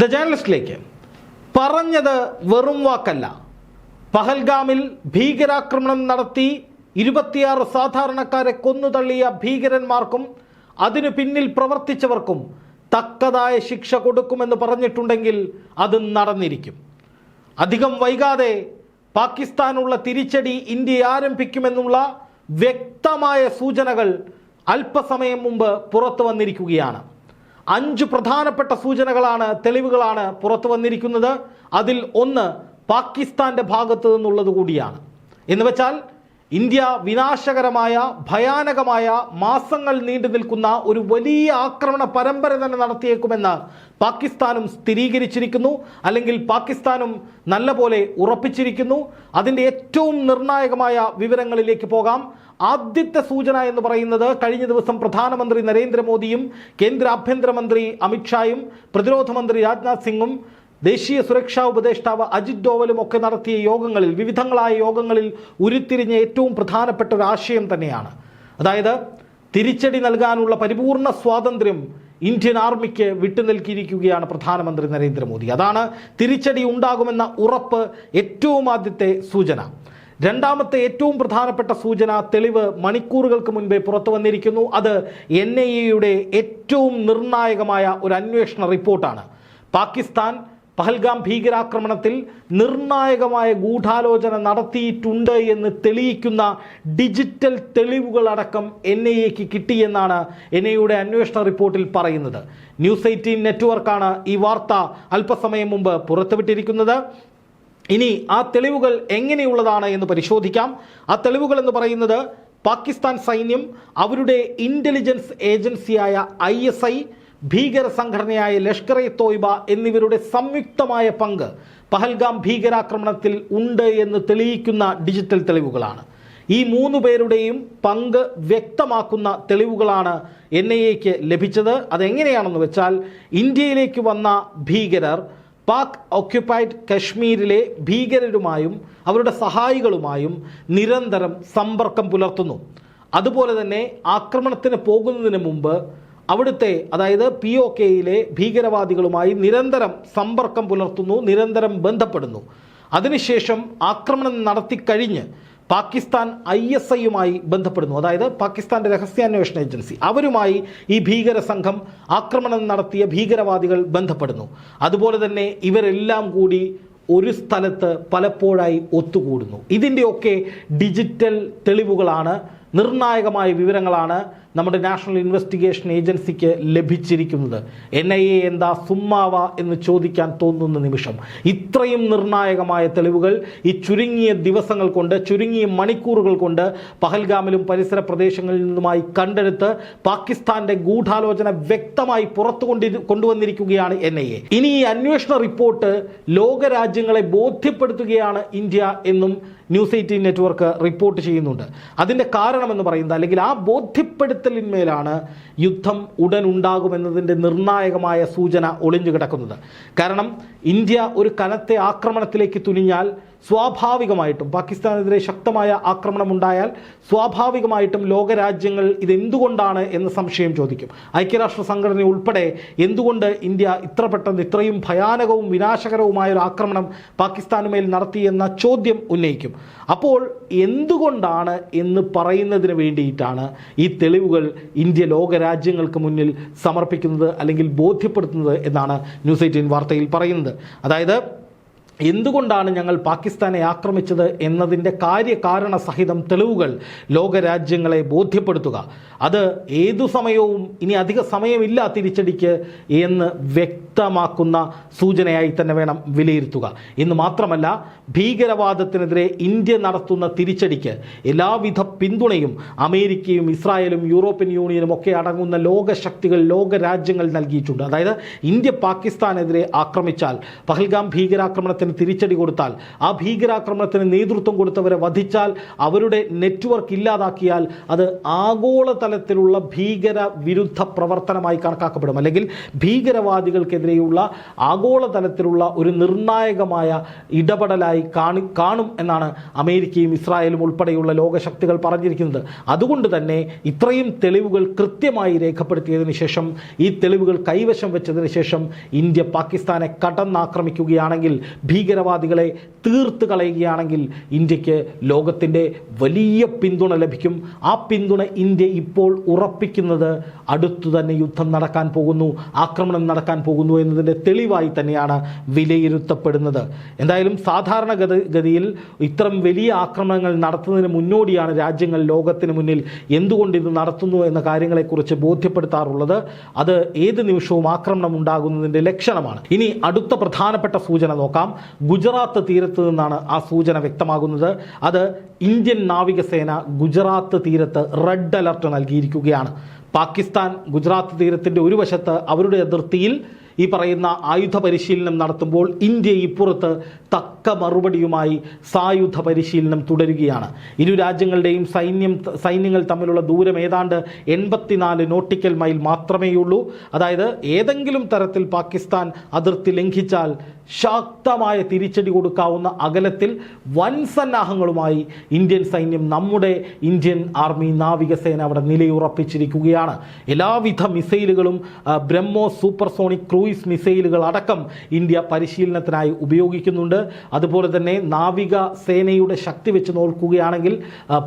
The ജേർണലിസ്റ്റിലേക്ക് പറഞ്ഞത് വെറും വാക്കല്ല. പഹൽഗാമിൽ ഭീകരാക്രമണം നടത്തി ഇരുപത്തിയാറ് സാധാരണക്കാരെ കൊന്നുതള്ളിയ ഭീകരന്മാർക്കും അതിനു പിന്നിൽ പ്രവർത്തിച്ചവർക്കും തക്കതായ ശിക്ഷ കൊടുക്കുമെന്ന് പറഞ്ഞിട്ടുണ്ടെങ്കിൽ അത് നടന്നിരിക്കും. അധികം വൈകാതെ പാകിസ്ഥാനുള്ള തിരിച്ചടി ഇന്ത്യ ആരംഭിക്കുമെന്നുള്ള വ്യക്തമായ സൂചനകൾ അല്പസമയം മുമ്പ് പുറത്തു വന്നിരിക്കുകയാണ്. അഞ്ച് പ്രധാനപ്പെട്ട സൂചനകളാണ് തെളിവുകളാണ് പുറത്തു വന്നിരിക്കുന്നത്. അതിൽ ഒന്ന് പാകിസ്ഥാന്റെ ഭാഗത്തു നിന്നുള്ളത് കൂടിയാണ്. എന്ന് വെച്ചാൽ ഇന്ത്യ വിനാശകരമായ ഭയാനകമായ മാസങ്ങൾ നീണ്ടു നിൽക്കുന്ന ഒരു വലിയ ആക്രമണ പരമ്പര തന്നെ നടത്തിയേക്കുമെന്ന് പാകിസ്ഥാനും സ്ഥിരീകരിച്ചിരിക്കുന്നു. അല്ലെങ്കിൽ പാകിസ്ഥാനും നല്ലപോലെ ഉറപ്പിച്ചിരിക്കുന്നു. അതിന്റെ ഏറ്റവും നിർണായകമായ വിവരങ്ങളിലേക്ക് പോകാം. ആദ്യത്തെ സൂചന എന്ന് പറയുന്നത് കഴിഞ്ഞ ദിവസം പ്രധാനമന്ത്രി നരേന്ദ്രമോദിയും കേന്ദ്ര ആഭ്യന്തരമന്ത്രി അമിത്ഷായും പ്രതിരോധ മന്ത്രി രാജ്നാഥ് സിംഗും ദേശീയ സുരക്ഷാ ഉപദേഷ്ടാവ് അജിത് ഡോവലും ഒക്കെ നടത്തിയ യോഗങ്ങളിൽ വിവിധങ്ങളായ യോഗങ്ങളിൽ ഉരുത്തിരിഞ്ഞ ഏറ്റവും പ്രധാനപ്പെട്ട ഒരു ആശയം തന്നെയാണ്. അതായത് തിരിച്ചടി നൽകാനുള്ള പരിപൂർണ സ്വാതന്ത്ര്യം ഇന്ത്യൻ ആർമിക്ക് വിട്ടുനൽകിയിരിക്കുകയാണ് പ്രധാനമന്ത്രി നരേന്ദ്രമോദി. അതാണ് തിരിച്ചടി ഉണ്ടാകുമെന്ന ഉറപ്പ് ഏറ്റവും ആദ്യത്തെ സൂചന. രണ്ടാമത്തെ ഏറ്റവും പ്രധാനപ്പെട്ട സൂചന തെളിവ് മണിക്കൂറുകൾക്ക് മുൻപേ പുറത്തു വന്നിരിക്കുന്നു. അത് എൻ ഐ എയുടെ ഏറ്റവും നിർണായകമായ ഒരു അന്വേഷണ റിപ്പോർട്ടാണ്. പാകിസ്ഥാൻ പഹൽഗാം ഭീകരാക്രമണത്തിൽ നിർണായകമായ ഗൂഢാലോചന നടത്തിയിട്ടുണ്ട് എന്ന് തെളിയിക്കുന്ന ഡിജിറ്റൽ തെളിവുകളടക്കം എൻ ഐ എക്ക് കിട്ടിയെന്നാണ് എൻ ഐയുടെ അന്വേഷണ റിപ്പോർട്ടിൽ പറയുന്നത്. ന്യൂസ് എയ്റ്റീൻ നെറ്റ്വർക്കാണ് ഈ വാർത്ത അല്പസമയം മുമ്പ് പുറത്തുവിട്ടിരിക്കുന്നത്. ഇനി ആ തെളിവുകൾ എങ്ങനെയുള്ളതാണ് എന്ന് പരിശോധിക്കാം. ആ തെളിവുകൾ എന്ന് പറയുന്നത് പാകിസ്ഥാൻ സൈന്യം അവരുടെ ഇന്റലിജൻസ് ഏജൻസിയായ ഐ എസ് ഐ ഭീകര സംഘടനയായ ലഷ്കർ എ തോയ്ബ എന്നിവരുടെ സംയുക്തമായ പങ്ക് പഹൽഗാം ഭീകരാക്രമണത്തിൽ ഉണ്ട് എന്ന് തെളിയിക്കുന്ന ഡിജിറ്റൽ തെളിവുകളാണ്. ഈ മൂന്ന് പേരുടെയും പങ്ക് വ്യക്തമാക്കുന്ന തെളിവുകളാണ് എൻ ഐ എക്ക് ലഭിച്ചത്. അതെങ്ങനെയാണെന്ന് വെച്ചാൽ ഇന്ത്യയിലേക്ക് വന്ന ഭീകരർ പാക് ഓക്യുപ്പൈഡ് കശ്മീരിലെ ഭീകരരുമായും അവരുടെ സഹായികളുമായും നിരന്തരം സമ്പർക്കം പുലർത്തുന്നു. അതുപോലെ തന്നെ ആക്രമണത്തിന് പോകുന്നതിന് മുമ്പ് അവിടുത്തെ അതായത് പി ഒ കെയിലെ ഭീകരവാദികളുമായി നിരന്തരം സമ്പർക്കം പുലർത്തുന്നു നിരന്തരം ബന്ധപ്പെടുന്നു. അതിനുശേഷം ആക്രമണം നടത്തിക്കഴിഞ്ഞ് പാകിസ്ഥാൻ ഐ എസ് ഐയുമായി ബന്ധപ്പെടുന്നു. അതായത് പാകിസ്ഥാന്റെ രഹസ്യാന്വേഷണ ഏജൻസി. അവരുമായി ഈ ഭീകര സംഘം ആക്രമണം നടത്തിയ ഭീകരവാദികൾ ബന്ധപ്പെടുന്നു. അതുപോലെ തന്നെ ഇവരെല്ലാം കൂടി ഒരു സ്ഥലത്ത് പലപ്പോഴായി ഒത്തുകൂടുന്നു. ഇതിന്റെയൊക്കെ ഡിജിറ്റൽ തെളിവുകളാണ് നിർണായകമായ വിവരങ്ങളാണ് നമ്മുടെ നാഷണൽ ഇൻവെസ്റ്റിഗേഷൻ ഏജൻസിക്ക് ലഭിച്ചിരിക്കുന്നത്. എൻ ഐ എ എന്താ സുമ്മാവ എന്ന് ചോദിക്കാൻ തോന്നുന്ന നിമിഷം. ഇത്രയും നിർണായകമായ തെളിവുകൾ ഈ ചുരുങ്ങിയ ദിവസങ്ങൾ കൊണ്ട് ചുരുങ്ങിയ മണിക്കൂറുകൾ കൊണ്ട് പഹൽഗാമിലും പരിസര പ്രദേശങ്ങളിൽ നിന്നുമായി കണ്ടെടുത്ത് പാകിസ്ഥാന്റെ ഗൂഢാലോചന വ്യക്തമായി പുറത്തു കൊണ്ടി കൊണ്ടുവന്നിരിക്കുകയാണ് എൻ ഐ എ. ഇനി ഈ അന്വേഷണ റിപ്പോർട്ട് ലോകരാജ്യങ്ങളെ ബോധ്യപ്പെടുത്തുകയാണ് ഇന്ത്യ എന്നും ന്യൂസ് എയ്റ്റീൻ നെറ്റ്വർക്ക് റിപ്പോർട്ട് ചെയ്യുന്നുണ്ട്. അതിന്റെ കാരണമെന്ന് പറയുന്നത് അല്ലെങ്കിൽ ആ ബോധ്യപ്പെടുത്തലിന്മേലാണ് യുദ്ധം ഉടൻ ഉണ്ടാകുമെന്നതിന്റെ നിർണായകമായ സൂചന ഒളിഞ്ഞു കിടക്കുന്നത് കാരണം ഇന്ത്യ ഒരു കനത്തെ ആക്രമണത്തിലേക്ക് തുനിഞ്ഞാൽ സ്വാഭാവികമായിട്ടും പാകിസ്ഥാനെതിരെ ശക്തമായ ആക്രമണം ഉണ്ടായാൽ സ്വാഭാവികമായിട്ടും ലോകരാജ്യങ്ങൾ ഇതെന്തുകൊണ്ടാണ് എന്ന് സംശയം ചോദിക്കും. ഐക്യരാഷ്ട്ര സംഘടന ഉൾപ്പെടെ എന്തുകൊണ്ട് ഇന്ത്യ ഇത്ര പെട്ടെന്ന് ഇത്രയും ഭയാനകവും വിനാശകരവുമായ ഒരു ആക്രമണം പാകിസ്ഥാനുമേൽ നടത്തിയെന്ന ചോദ്യം ഉന്നയിക്കും. അപ്പോൾ എന്തുകൊണ്ടാണ് എന്ന് പറയുന്നതിന് വേണ്ടിയിട്ടാണ് ഈ തെളിവുകൾ ഇന്ത്യ ലോകരാജ്യങ്ങൾക്ക് മുന്നിൽ സമർപ്പിക്കുന്നത് അല്ലെങ്കിൽ ബോധ്യപ്പെടുത്തുന്നത് എന്നാണ് ന്യൂസ് എയ്റ്റീൻ വാർത്തയിൽ പറയുന്നത്. അതായത് എന്തുകൊണ്ടാണ് ഞങ്ങൾ പാകിസ്ഥാനെ ആക്രമിച്ചത് എന്നതിന്റെ കാര്യകാരണ സഹിതം തെളിവുകൾ ലോകരാജ്യങ്ങളെ ബോധ്യപ്പെടുത്തുക? അത് ഏതു സമയവും ഇനി അധിക സമയമില്ല തിരിച്ചടിക്ക് എന്ന് വ്യക്തമാക്കുന്ന സൂചനയായി തന്നെ വേണം വിലയിരുത്തുക. എന്ന് മാത്രമല്ല ഭീകരവാദത്തിനെതിരെ ഇന്ത്യ നടത്തുന്ന തിരിച്ചടിക്ക് എല്ലാവിധ പിന്തുണയും അമേരിക്കയും ഇസ്രായേലും യൂറോപ്യൻ യൂണിയനും ഒക്കെ അടങ്ങുന്ന ലോകശക്തികൾ ലോകരാജ്യങ്ങൾ നൽകിയിട്ടുണ്ട്. അതായത് ഇന്ത്യ പാകിസ്ഥാനെതിരെ ആക്രമിച്ചാൽ പഹൽഗാം ഭീകരാക്രമണത്തിന് ഭീകരാക്രമണത്തിന് തിരിച്ചടി കൊടുത്താൽ ആ ഭീകരാക്രമണത്തിന് നേതൃത്വം കൊടുത്തവരെ വധിച്ചാൽ അവരുടെ നെറ്റ്വർക്ക് ഇല്ലാതാക്കിയാൽ അത് ആഗോളതലത്തിലുള്ള ഭീകര വിരുദ്ധ പ്രവർത്തനമായി കണക്കാക്കപ്പെടും. അല്ലെങ്കിൽ ഭീകരവാദികൾക്കെതിരെയുള്ള ആഗോളതലത്തിലുള്ള ഒരു നിർണായകമായ ഇടപെടലായി കാണി കാണും എന്നാണ് അമേരിക്കയും ഇസ്രായേലും ഉൾപ്പെടെയുള്ള ലോകശക്തികൾ പറഞ്ഞിരിക്കുന്നത്. അതുകൊണ്ട് തന്നെ ഇത്രയും തെളിവുകൾ കൃത്യമായി രേഖപ്പെടുത്തിയതിനു ശേഷം ഈ തെളിവുകൾ കൈവശം വെച്ചതിന് ശേഷം ഇന്ത്യ പാകിസ്ഥാനെ കടന്നാക്രമിക്കുകയാണെങ്കിൽ ഭീകരവാദികളെ തീർത്ത് കളയുകയാണെങ്കിൽ ഇന്ത്യയ്ക്ക് ലോകത്തിന്റെ വലിയ പിന്തുണ ലഭിക്കും. ആ പിന്തുണ ഇന്ത്യ ഇപ്പോൾ ഉറപ്പിക്കുന്നത് അടുത്തു തന്നെ യുദ്ധം നടക്കാൻ പോകുന്നു ആക്രമണം നടക്കാൻ പോകുന്നു എന്നതിന്റെ തെളിവായി തന്നെയാണ് വിലയിരുത്തപ്പെടുന്നത്. എന്തായാലും സാധാരണ ഗതിയിൽ ഇത്തരം വലിയ ആക്രമണങ്ങൾ നടത്തുന്നതിന് മുന്നോടിയാണ് രാജ്യങ്ങൾ ലോകത്തിന് മുന്നിൽ എന്തുകൊണ്ട് ഇത് നടത്തുന്നു എന്ന കാര്യങ്ങളെക്കുറിച്ച് ബോധ്യപ്പെടുത്താറുള്ളത്. അത് ഏത് നിമിഷവും ആക്രമണം ഉണ്ടാകുന്നതിന്റെ ലക്ഷണമാണ്. ഇനി അടുത്ത പ്രധാനപ്പെട്ട സൂചന നോക്കാം. ഗുജറാത്ത് തീരത്ത് നിന്നാണ് ആ സൂചന വ്യക്തമാകുന്നത്. അത് ഇന്ത്യൻ നാവികസേന ഗുജറാത്ത് തീരത്ത് റെഡ് അലർട്ട് നൽകിയിരിക്കുകയാണ്. പാകിസ്ഥാൻ ഗുജറാത്ത് തീരത്തിന്റെ ഒരു വശത്ത് അവരുടെ അതിർത്തിയിൽ ഈ പറയുന്ന ആയുധ പരിശീലനം നടത്തുമ്പോൾ ഇന്ത്യ ഇപ്പുറത്ത് തക്ക മറുപടിയുമായി സായുധ പരിശീലനം തുടരുകയാണ്. ഇരു രാജ്യങ്ങളുടെയും സൈന്യം സൈന്യങ്ങൾ തമ്മിലുള്ള ദൂരം ഏതാണ്ട് എൺപത്തിനാല് നോട്ടിക്കൽ മൈൽ മാത്രമേയുള്ളൂ. അതായത് ഏതെങ്കിലും തരത്തിൽ പാകിസ്ഥാൻ അതിർത്തി ലംഘിച്ചാൽ ശക്തമായ തിരിച്ചടി കൊടുക്കാവുന്ന അകലത്തിൽ വൻ സന്നാഹങ്ങളുമായി ഇന്ത്യൻ സൈന്യം നമ്മുടെ ഇന്ത്യൻ ആർമി നാവികസേന അവിടെ നിലയുറപ്പിച്ചിരിക്കുകയാണ്. എല്ലാവിധ മിസൈലുകളും ബ്രഹ്മോ സൂപ്പർസോണിക് ക്രൂയിസ് മിസൈലുകൾ അടക്കം ഇന്ത്യ പരിശീലനത്തിനായി ഉപയോഗിക്കുന്നുണ്ട്. അതുപോലെ തന്നെ നാവിക സേനയുടെ ശക്തി വെച്ച് നോക്കുകയാണെങ്കിൽ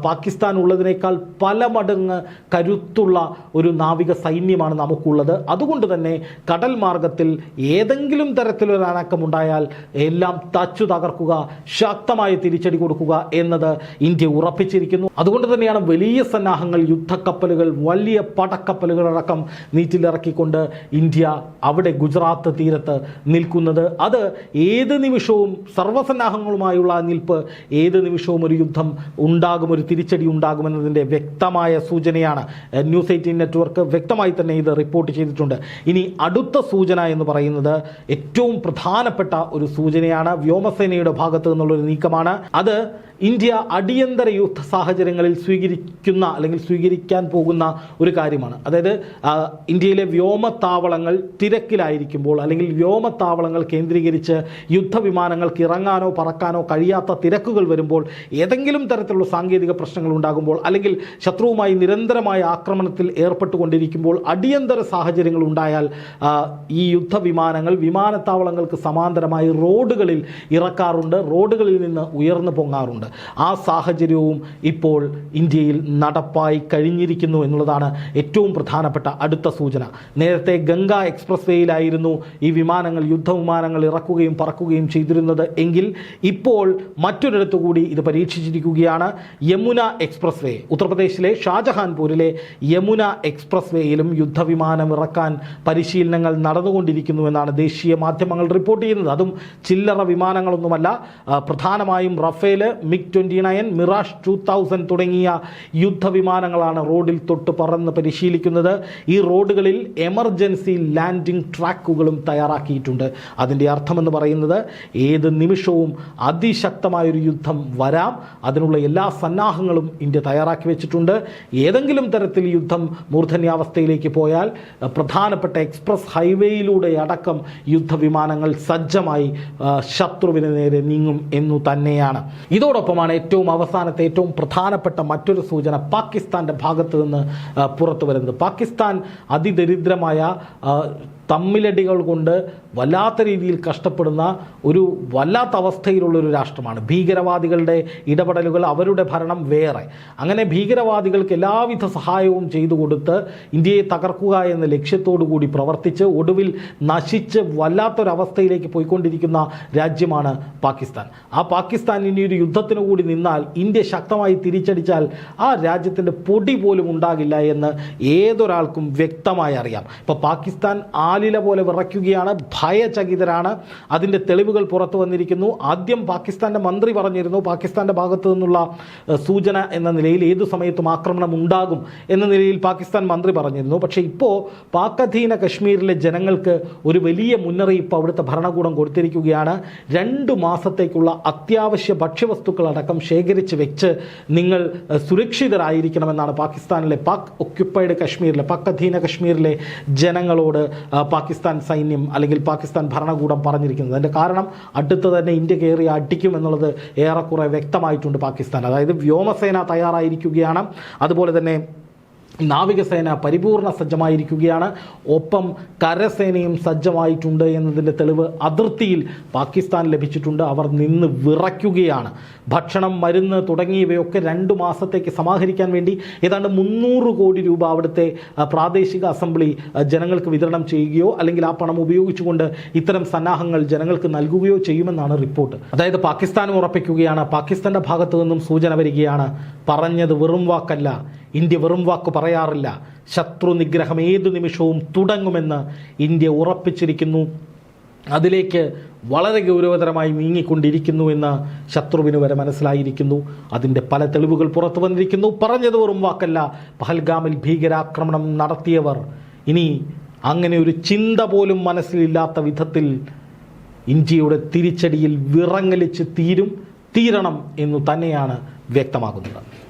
പാകിസ്ഥാൻ ഉള്ളതിനേക്കാൾ പല മടങ്ങ് കരുത്തുള്ള ഒരു നാവിക സൈന്യമാണ് നമുക്കുള്ളത്. അതുകൊണ്ട് തന്നെ കടൽ മാർഗത്തിൽ ഏതെങ്കിലും തരത്തിലൊരു അനക്കമുണ്ടായാൽ എല്ലാം തച്ചു തകർക്കുക ശക്തമായ തിരിച്ചടി കൊടുക്കുക എന്നത് ഇന്ത്യ ഉറപ്പിച്ചിരിക്കുന്നു. അതുകൊണ്ട് തന്നെയാണ് വലിയ സന്നാഹങ്ങൾ യുദ്ധക്കപ്പലുകൾ വലിയ പടക്കപ്പലുകളടക്കം നീറ്റിലിറക്കിക്കൊണ്ട് ഇന്ത്യ അവിടെ ഗുജറാത്ത് തീരത്ത് നിൽക്കുന്നത്. അത് ഏത് നിമിഷവും സർവസന്നാഹങ്ങളുമായുള്ള നിൽപ്പ് ഏത് നിമിഷവും ഒരു യുദ്ധം ഉണ്ടാകും ഒരു തിരിച്ചടി ഉണ്ടാകുമെന്നതിന്റെ വ്യക്തമായ സൂചനയാണ് ന്യൂസ് എയ്റ്റീൻ നെറ്റ്വർക്ക് വ്യക്തമായി തന്നെ ഇത് റിപ്പോർട്ട് ചെയ്തിട്ടുണ്ട്. ഇനി അടുത്ത സൂചന എന്ന് പറയുന്നത് ഏറ്റവും പ്രധാനപ്പെട്ട ഒരു സൂചനയാണ് വ്യോമസേനയുടെ ഭാഗത്ത് നിന്നുള്ളൊരു നീക്കമാണ്. അത് ഇന്ത്യ അടിയന്തര യുദ്ധ സാഹചര്യങ്ങളിൽ സ്വീകരിക്കുന്ന അല്ലെങ്കിൽ സ്വീകരിക്കാൻ പോകുന്ന ഒരു കാര്യമാണ്. അതായത് ഇന്ത്യയിലെ വ്യോമത്താവളങ്ങൾ തിരക്കിലായിരിക്കുമ്പോൾ അല്ലെങ്കിൽ വ്യോമത്താവളങ്ങൾ കേന്ദ്രീകരിച്ച് യുദ്ധവിമാനങ്ങൾക്ക് ഇറങ്ങാനോ പറക്കാനോ കഴിയാത്ത തിരക്കുകൾ വരുമ്പോൾ ഏതെങ്കിലും തരത്തിലുള്ള സാങ്കേതിക പ്രശ്നങ്ങൾ ഉണ്ടാകുമ്പോൾ അല്ലെങ്കിൽ ശത്രുവുമായി നിരന്തരമായ ആക്രമണത്തിൽ ഏർപ്പെട്ടുകൊണ്ടിരിക്കുമ്പോൾ അടിയന്തര സാഹചര്യങ്ങൾ ഉണ്ടായാൽ ഈ യുദ്ധവിമാനങ്ങൾ വിമാനത്താവളങ്ങൾക്ക് സമാന്തരമായി റോഡുകളിൽ ഇറക്കാറുണ്ട്. റോഡുകളിൽ നിന്ന് ഉയർന്നു പൊങ്ങാറുണ്ട്. ആ സാഹചര്യവും ഇപ്പോൾ ഇന്ത്യയിൽ നടപ്പായി കഴിഞ്ഞിരിക്കുന്നു എന്നുള്ളതാണ് ഏറ്റവും പ്രധാനപ്പെട്ട അടുത്ത സൂചന. നേരത്തെ ഗംഗ എക്സ്പ്രസ് വേയിലായിരുന്നു ഈ വിമാനങ്ങൾ യുദ്ധവിമാനങ്ങൾ ഇറക്കുകയും പറക്കുകയും ചെയ്തിരുന്നത് എങ്കിൽ ഇപ്പോൾ മറ്റൊരിടത്തു കൂടി ഇത് പരീക്ഷിച്ചിരിക്കുകയാണ് യമുന എക്സ്പ്രസ് വേ ഉത്തർപ്രദേശിലെ ഷാജഹാൻപൂരിലെ യമുന എക്സ്പ്രസ് വേയിലും യുദ്ധവിമാനം ഇറക്കാൻ പരിശീലനങ്ങൾ നടന്നുകൊണ്ടിരിക്കുന്നു എന്നാണ് ദേശീയ മാധ്യമങ്ങൾ റിപ്പോർട്ട് ചെയ്യുന്നത്. അതും ചില്ലറ വിമാനങ്ങളൊന്നുമല്ല. പ്രധാനമായും Rafale MiG twenty nine Mirage two thousand തുടങ്ങിയ യുദ്ധവിമാനങ്ങളാണ് റോഡിൽ തൊട്ട് പറന്ന് പരിശീലിക്കുന്നത്. ഈ റോഡുകളിൽ എമർജൻസി ലാൻഡിംഗ് ട്രാക്കുകളും തയ്യാറാക്കിയിട്ടുണ്ട്. അതിന്റെ അർത്ഥമെന്ന് പറയുന്നത് ഏത് നിമിഷവും അതിശക്തമായൊരു യുദ്ധം വരാം. അതിനുള്ള എല്ലാ സന്നാഹങ്ങളും ഇന്ത്യ തയ്യാറാക്കി വെച്ചിട്ടുണ്ട്. ഏതെങ്കിലും തരത്തിൽ യുദ്ധം മൂർധന്യാവസ്ഥയിലേക്ക് പോയാൽ പ്രധാനപ്പെട്ട എക്സ്പ്രസ് ഹൈവേയിലൂടെ അടക്കം യുദ്ധവിമാനങ്ങൾ സജ്ജമായി ശത്രുവിന് നേരെ നീങ്ങും എന്നു തന്നെയാണ്. ഇതോടൊപ്പമാണ് ഏറ്റവും അവസാനത്തെ ഏറ്റവും പ്രധാനപ്പെട്ട മറ്റൊരു സൂചന പാകിസ്ഥാന്റെ ഭാഗത്ത് നിന്ന് പുറത്തു വരുന്നത്. പാകിസ്ഥാൻ അതിദരിദ്രമായ തമ്മിലടികൾ കൊണ്ട് വല്ലാത്ത രീതിയിൽ കഷ്ടപ്പെടുന്ന ഒരു വല്ലാത്ത അവസ്ഥയിലുള്ള ഒരു രാഷ്ട്രമാണ്. ഭീകരവാദികളുടെ ഇടപെടലുകൾ അവരുടെ ഭരണം വേറെ. അങ്ങനെ ഭീകരവാദികൾക്ക് എല്ലാവിധ സഹായവും ചെയ്തു കൊടുത്ത് ഇന്ത്യയെ തകർക്കുക എന്ന ലക്ഷ്യത്തോടു കൂടി പ്രവർത്തിച്ച് ഒടുവിൽ നശിച്ച് വല്ലാത്തൊരവസ്ഥയിലേക്ക് പോയിക്കൊണ്ടിരിക്കുന്ന രാജ്യമാണ് പാകിസ്ഥാൻ. ആ പാകിസ്ഥാൻ ഇനി ഒരു യുദ്ധത്തിന് കൂടി നിന്നാൽ ഇന്ത്യ ശക്തമായി തിരിച്ചടിച്ചാൽ ആ രാജ്യത്തിന്റെ പൊടി പോലും ഉണ്ടാകില്ല എന്ന് ഏതൊരാൾക്കും വ്യക്തമായി അറിയാം. ഇപ്പോൾ പാകിസ്ഥാൻ ആലി ആലില പോലെ വിറയ്ക്കുകയാണ് ഭയചകിതരാണ്. അതിന്റെ തെളിവുകൾ പുറത്തു വന്നിരിക്കുന്നു. ആദ്യം പാകിസ്ഥാന്റെ മന്ത്രി പറഞ്ഞിരുന്നു പാകിസ്ഥാന്റെ ഭാഗത്തു നിന്നുള്ള സൂചന എന്ന നിലയിൽ ഏതു സമയത്തും ആക്രമണം ഉണ്ടാകും എന്ന നിലയിൽ പാകിസ്ഥാൻ മന്ത്രി പറഞ്ഞിരുന്നു. പക്ഷേ ഇപ്പോൾ പാക് അധീന കശ്മീരിലെ ജനങ്ങൾക്ക് ഒരു വലിയ മുന്നറിയിപ്പ് അവിടുത്തെ ഭരണകൂടം കൊടുത്തിരിക്കുകയാണ്. രണ്ട് മാസത്തേക്കുള്ള അത്യാവശ്യ ഭക്ഷ്യവസ്തുക്കളടക്കം ശേഖരിച്ച് വെച്ച് നിങ്ങൾ സുരക്ഷിതരായിരിക്കണമെന്നാണ് പാകിസ്ഥാനിലെ പാക് ഒക്യുപ്പൈഡ് കശ്മീരിലെ പാക് അധീന കശ്മീരിലെ ജനങ്ങളോട് പാകിസ്ഥാൻ സൈന്യം അല്ലെങ്കിൽ പാകിസ്ഥാൻ ഭരണകൂടം പറഞ്ഞിരിക്കുന്നത്. അതിന്റെ കാരണം അടുത്ത് തന്നെ ഇന്ത്യ കയറി അടിക്കും എന്നുള്ളത് ഏറെക്കുറെ വ്യക്തമായിട്ടുണ്ട് പാകിസ്ഥാൻ. അതായത് വ്യോമസേന തയ്യാറായിരിക്കുകയാണ്. അതുപോലെ തന്നെ നാവികസേന പരിപൂർണ സജ്ജമായിരിക്കുകയാണ്. ഒപ്പം കരസേനയും സജ്ജമായിട്ടുണ്ട് എന്നതിന്റെ തെളിവ് അതിർത്തിയിൽ പാകിസ്ഥാൻ ലഭിച്ചിട്ടുണ്ട്. അവർ നിന്ന് വിറയ്ക്കുകയാണ്. ഭക്ഷണം മരുന്ന് തുടങ്ങിയവയൊക്കെ രണ്ട് മാസത്തേക്ക് സമാഹരിക്കാൻ വേണ്ടി ഏതാണ്ട് മുന്നൂറ് കോടി രൂപ അവിടുത്തെ പ്രാദേശിക അസംബ്ലി ജനങ്ങൾക്ക് വിതരണം ചെയ്യുകയോ അല്ലെങ്കിൽ ആ പണം ഉപയോഗിച്ചുകൊണ്ട് ഇത്തരം സന്നാഹങ്ങൾ ജനങ്ങൾക്ക് നൽകുകയോ ചെയ്യുമെന്നാണ് റിപ്പോർട്ട്. അതായത് പാകിസ്ഥാനും ഉറപ്പിക്കുകയാണ്. പാകിസ്ഥാന്റെ ഭാഗത്തു നിന്നും സൂചന വരികയാണ്. പറഞ്ഞത് വെറും വാക്കല്ല. ഇന്ത്യ വെറും വാക്ക് പറയാറില്ല. ശത്രു നിഗ്രഹം ഏതു നിമിഷവും തുടങ്ങുമെന്ന് ഇന്ത്യ ഉറപ്പിച്ചിരിക്കുന്നു. അതിലേക്ക് വളരെ ഗൗരവതരമായി നീങ്ങിക്കൊണ്ടിരിക്കുന്നു എന്ന് ശത്രുവിന് വരെ മനസ്സിലായിരിക്കുന്നു. അതിന്റെ പല തെളിവുകൾ പുറത്തു വന്നിരിക്കുന്നു. പറഞ്ഞത് വെറും വാക്കല്ല പഹൽഗാമിൽ ഭീകരാക്രമണം നടത്തിയവർ. ഇനി അങ്ങനെ ഒരു ചിന്ത പോലും മനസ്സിലില്ലാത്ത വിധത്തിൽ ഇന്ത്യയുടെ തിരിച്ചടിയിൽ വിറങ്ങലിച്ച് തീരും തീരണം എന്നു തന്നെയാണ് വ്യക്തമാകുന്നത്.